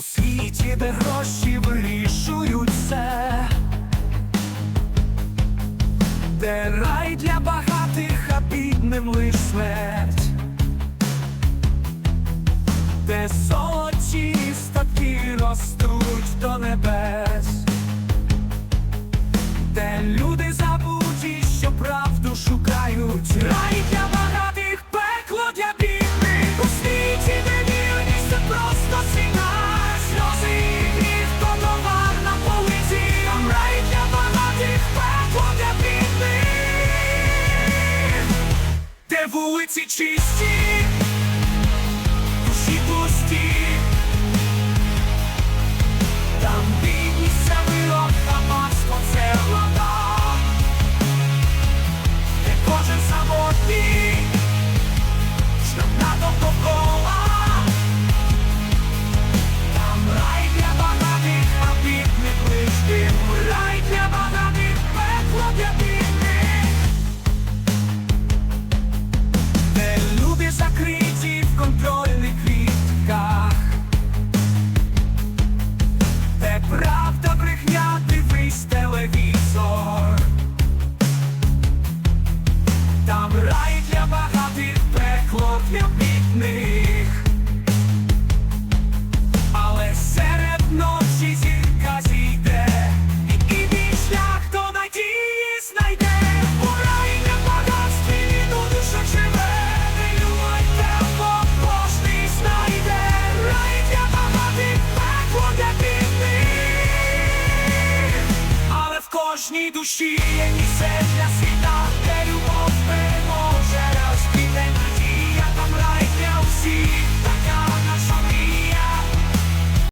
У світі, де гроші вирішують все, де рай для багатих, а бідним лиш смерть, де золоті статки ростуть до небес, де люди Never would it cheese Там рай для багатих, пекло для кожній душі є місце для світа, де любов.